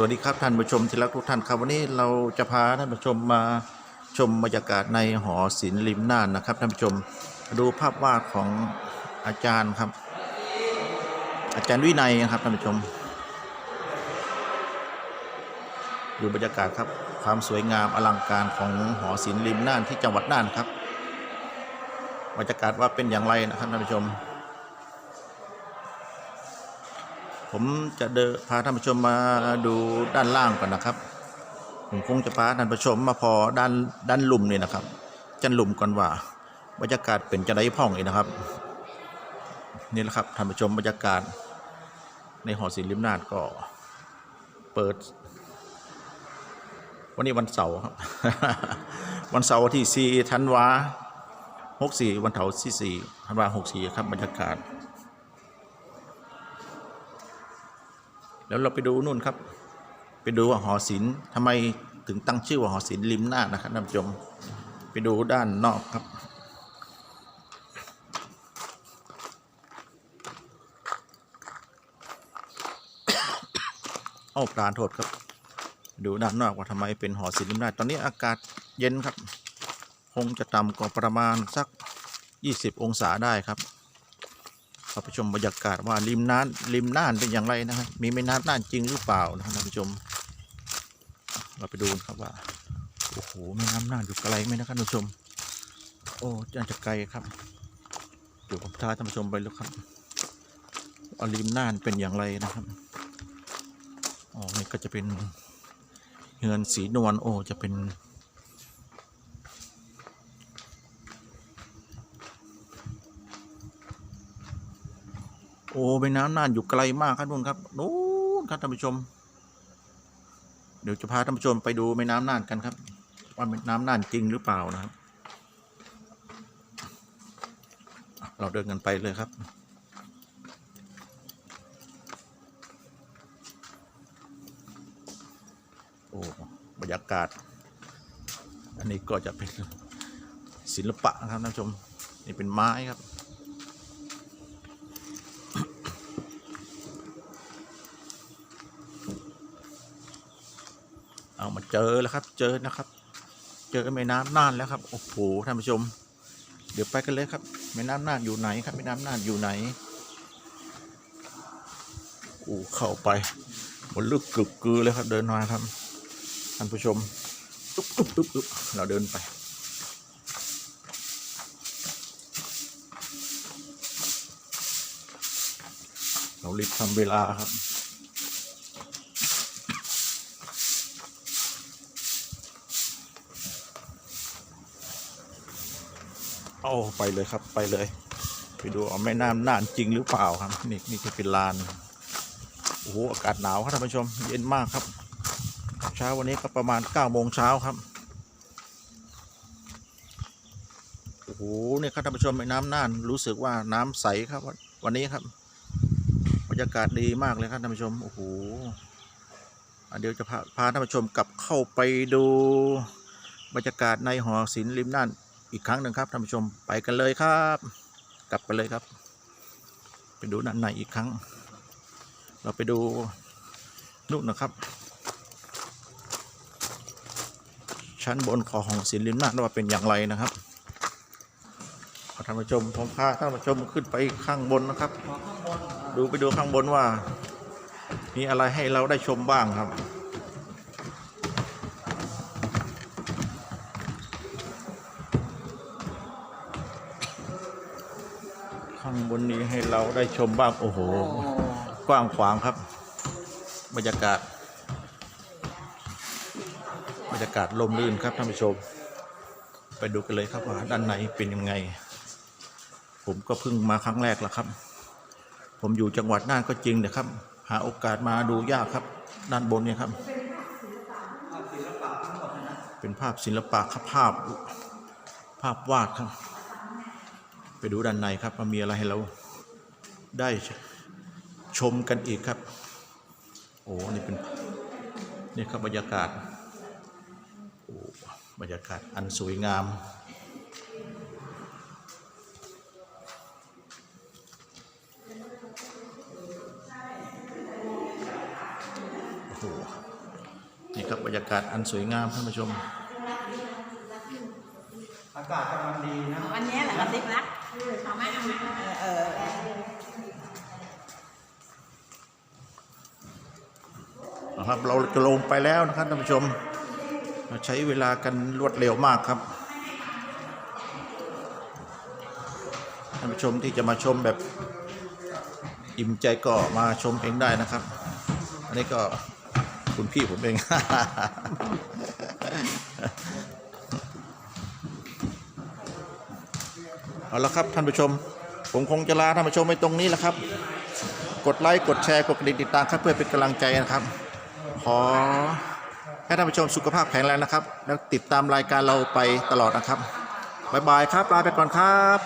สวัสดีครับท่านผู้ชมที่รักทุกท่านครับวันนี้เราจะพาท่านผู้ชมมาชมบรรยากาศในหอศิลป์ริมน่านนะครับท่านผู้ชมดูภาพวาดของอาจารย์ครับ อาจารย์วินัยนะครับท่านผู้ชมดูบรรยากาศครับความสวยงามอลังการของหอศิลป์ริมน่านที่จังหวัดน่านครับบรรยากาศว่าเป็นอย่างไรนะครับท่านผู้ชม ผมจะเดินพาท่านผู้ชมมาดูด้านล่างก่อนนะครับ ผมคงจะพาท่านผู้ชมมาพอด้านด้านลุ่มนี่นะครับจันลุ่มก่อนว่าบรรยากาศเป็นจะได้พ่องอีกนะครับ นี่แหละครับท่านผู้ชมบรรยากาศ ในหอศิลป์ริมนาดก็เปิด วันนี้วันเสาร์ครับ วันเสาร์ที่4ธันวา64วันเสาร์ที่4ธันวา64ครับบรรยากาศ แล้วเราไปดูนู่นครับ ไปดูว่าหอศิลป์ทำไมถึงตั้งชื่อว่าหอศิลป์ริมหน้านะครับท่านผู้ชมไปดูด้านนอกครับ เอาปลานโทษครับ ดูด้านนอกว่าทำไมเป็นหอศิลป์ริมหน้า ตอนนี้อากาศเย็นครับ คงจะต่ำกว่าประมาณสัก 20 องศาได้ครับ เราไปชมบรรยากาศว่าริมน้ำริมน่านเป็นอย่างไรนะครับ มีแม่น้ำน่านจริงหรือเปล่านะครับท่านผู้ชม เราไปดูครับว่าโอ้โหแม่น้ำน่านอยู่ไกลไหมนะครับท่านผู้ชม โอ้น่าจะไกลครับเดี๋ยวผมพาท่านผู้ชมไปแล้วครับว่าริมน่านเป็นอย่างไรนะครับอ๋อนี่ก็จะเป็นเฮือนสีนวลโอ้จะเป็น อ้แม่น้ำน่านอยู่ไกลมากครับนู่นครับนู้นครับท่านผู้ชม เดี๋ยวจะพาท่านผู้ชมไปดูแม่น้ำน่านกันครับ ว่าแม่น้ำน่านจริงหรือเปล่านะครับ เราเดินกันไปเลยครับโอ้บรรยากาศ อันนี้ก็จะเป็นศิลปะนะครับท่านผู้ชม นี่เป็นไม้ครับ เจอแล้วครับ เจอนะครับ เจอแม่น้ำน่านแล้วครับ โอ้โหท่านผู้ชม เดี๋ยวไปกันเลยครับ แม่น้ำน่านอยู่ไหนครับ แม่น้ำน่านอยู่ไหนโอ้เข้าไปหมดลึกกึกกือเลยครับ เดินมาครับท่านผู้ชมตุ๊บตุ๊บตุ๊บตุ๊บเราเดินไปเรารีบทำเวลาครับ เอาไปเลยครับไปเลย ไปดูเอาแม่น้ำน่านจริงหรือเปล่าครับ นี่นี่คือเป็นลานโอ้โหอากาศหนาวครับท่านผู้ชมเย็นมากครับ เช้าวันนี้ก็ประมาณ9ก้าโมงเช้าครับโอ้โหนี่ครับท่านผู้ชมแม่น้ำน่านรู้สึกว่าน้ำใสครับ วันนี้ครับบรรยากาศดีมากเลยครับท่านผู้ชมโอ้โหเดี๋ยวจะพาพาท่านผู้ชมกลับเข้าไปดูบรรยากาศในหอศิลป์ริมน่าน อีกครั้งหนึ่งครับท่านผู้ชมไปกันเลยครับ กลับไปเลยครับ ไปดูด้านในอีกครั้ง เราไปดูนู่นนะครับ ชั้นบนของของศิลป์ริมนาดว่าเป็นอย่างไรนะครับเอท่านผู้ชมผมพาท่านผู้ชมขึ้นไปข้างบนนะครับ ดูไปดูข้างบนว่า มีอะไรให้เราได้ชมบ้างครับ ข้างบนนี้ให้เราได้ชมบ้างโอ้โห กว้างขวางครับ บรรยากาศ บรรยากาศลมลื่นครับท่านผู้ชม ไปดูกันเลยครับว่าด้านในเป็นยังไง ผมก็เพิ่งมาครั้งแรกแล้วครับ ผมอยู่จังหวัดน่านก็จริงนะครับ หาโอกาสมาดูยากครับ ด้านบนเนี่ยครับ เป็นภาพศิลปะครับภาพภาพวาดครับ ไปดูด้านในครับว่ามีอะไรให้เราได้ชมกันอีกครับ โอ้นี่เป็นนี่ครับบรรยากาศโอ้บรรยากาศอันสวยงามโหนี่ครับบรรยากาศอันสวยงามท่านผู้ชม อากาศกำลังดีนะ วันนี้แหละกระติบรัก เอาไหมเอาไหมเออนะครับเราจะลงไปแล้วนะครับท่านผู้ชม เราใช้เวลากันรวดเร็วมากครับท่านผู้ชมที่จะมาชมแบบอิ่มใจก็มาชมเองได้นะครับ อันนี้ก็คุณพี่ผมเอง เอาละครับท่านผู้ชม ผมคงจะลาท่านผู้ชมไปตรงนี้แหละครับ กดไลค์กดแชร์กดกระดิ่งติดตามครับเพื่อเป็นกำลังใจนะครับ ขอให้ท่านผู้ชมสุขภาพแข็งแรงนะครับ แล้วติดตามรายการเราไปตลอดนะครับบ๊ายบายครับลาไปก่อนครับ